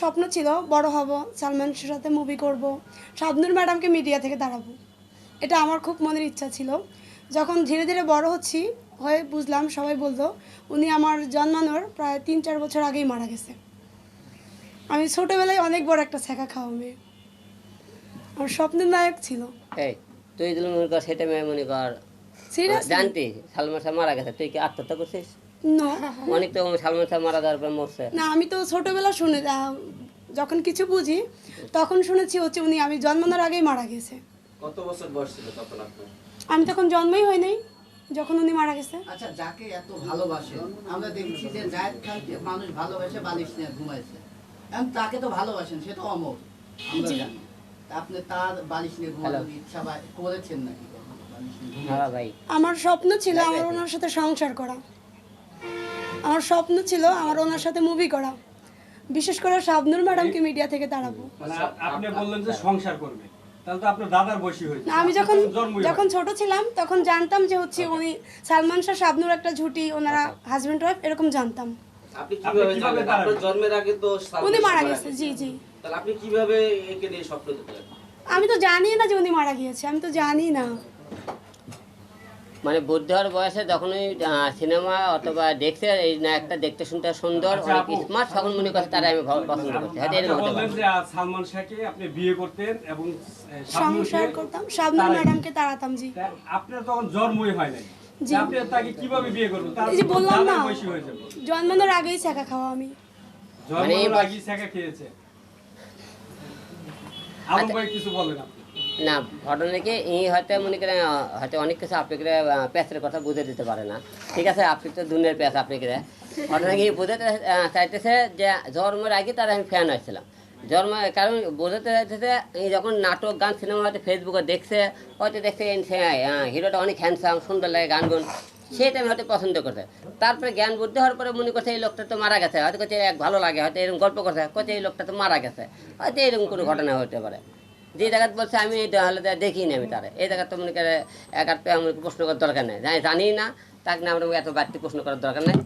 স্বপ্ন ছিল বড় হব সালমানের সাথে মুভি করব শাবনুর ম্যাডামকে মিডিয়া থেকে দাঁড়াবো। এটা আমার খুব মনের ইচ্ছা ছিল। যখন ধীরে ধীরে বড় হচ্ছি হয়ে বুঝলাম সবাই বলতো উনি আমার জন্মানোর প্রায় তিন চার বছর আগেই মারা গেছে। আমি ছোটোবেলায় অনেক বড় একটা ছেঁকা খাওয়া মেয়ে। আমার স্বপ্নের নায়ক ছিল। এই তুই মনে কর সেটা মেয়ে মনে কর। সিরিয়াস জানতি সালমান শাহ মারা গেছে তুই কি আত্মহত্যা করছিস? না অনেক তো সালমান শাহ মারা যাওয়ার পর মরছে। না আমি তো ছোটোবেলা শুনে যখন কিছু বুঝি তখন শুনেছি হচ্ছে উনি আমি জন্মানোর আগেই মারা গেছে। কত বছর বয়স ছিল তখন আপনার? আমি তখন জন্মই হয় নাই যখন উনি মারা গেছে। আচ্ছা যাকে এত ভালোবাসে আমরা দেখছি যে জায়েদ খানকে মানুষ ভালোবাসে বালিশ নিয়ে ঘুমাইছে। এখন তাকে তো ভালোবাসেন সে তো অমর আমরা জানি। আপনি তার বালিশ নিয়ে ঘুমানোর ইচ্ছা বা করেছেন নাকি আমার স্বপ্ন ছিল আমার ওনার সাথে সংসার করা। আমার স্বপ্ন ছিল আমার ওনার সাথে মুভি করা। বিশেষ করে শাবনুর ম্যাডামকে মিডিয়া থেকে তাড়াবো। মানে আপনি বললেন যে সংসার করবে। তাহলে তো আপনার দাদার বয়সী হয়েছে। না, আমি যখন। যখন ছোট ছিলাম তখন জানতাম যে হচ্ছে উনি সালমান শাহ শাবনুর একটা ঝুটি ওনারা হাজব্যান্ড ওয়াইফ এরকম জানতাম। আপনি আপনি কীভাবে কীভাবে জানেন দাঁড়াবেন? আপনার জন্মের আগে তো সালমান উনি মারা গেছে জি জি। আপনি কীভাবে একে নিয়ে স্বপ্ন আমি তো জানি না যে উনি মারা গিয়েছে আমি তো জানি না। মানে বুদ্ধ হওয়ার বয়সে যখনই সিনেমা অথবা দেখছে এই নায়কটা দেখতে শুনতে সুন্দর আচ্ছা, অনেক স্মার্ট তখন মনে করছে তারা আমি ভালো পছন্দ করছি। হয়তো এরকম হতে পারে। সালমান শাহকে আপনি বিয়ে করতেন এবং সংসার করতাম। ম্যাডামকে তাড়াতাম জি। আপনার তখন জন্মই হয় নাই। আপনি তাকে কীভাবে বিয়ে করবেন? তার এই যে তো বললাম না জন্মানোর আগেই খাওয়া আমি। মানে এই আগেই শেখা খেয়েছে। আলম। ভাই কিছু বলেন আপনি। না ঘটনা কি ই হয়তো মনে করেন হয়তো অনেক কিছু আপনাকে প্যাঁচের কথা বুঝে দিতে পারে না। ঠিক আছে, আপনি তো দুনিয়ার প্যাঁচ ঘটনা কি বোঝাতে চাইতেছে যে জন্মের আগে তার আমি ফ্যান হয়েছিলাম। জন্ম, কারণ বোঝাতে চাইতেছে যখন নাটক, গান, সিনেমা হয়তো ফেসবুকে দেখছে, হয়তো দেখছে হিরোটা অনেক হ্যান্ডসাম সুন্দর লাগে গান গুন সেটা আমি হয়তো পছন্দ করছে। তারপরে জ্ঞান বুদ্ধি হওয়ার পরে মনে করছে, এই লোকটা তো মারা গেছে, হয়তো করছে এক ভালো লাগে, হয়তো এরকম গল্প করছে করছে এই লোকটা তো মারা গেছে। হয়তো এরকম কোনো ঘটনা হতে পারে। যে জায়গাতে বলছে আমি তাহলে দেখি দেখিনি আমি তারা। এই জায়গাতে তো মনে করে এক আধ আমাকে প্রশ্ন করার দরকার নেই। জানি না, তাকে না আমরা এত বাড়তি প্রশ্ন করার দরকার নেই।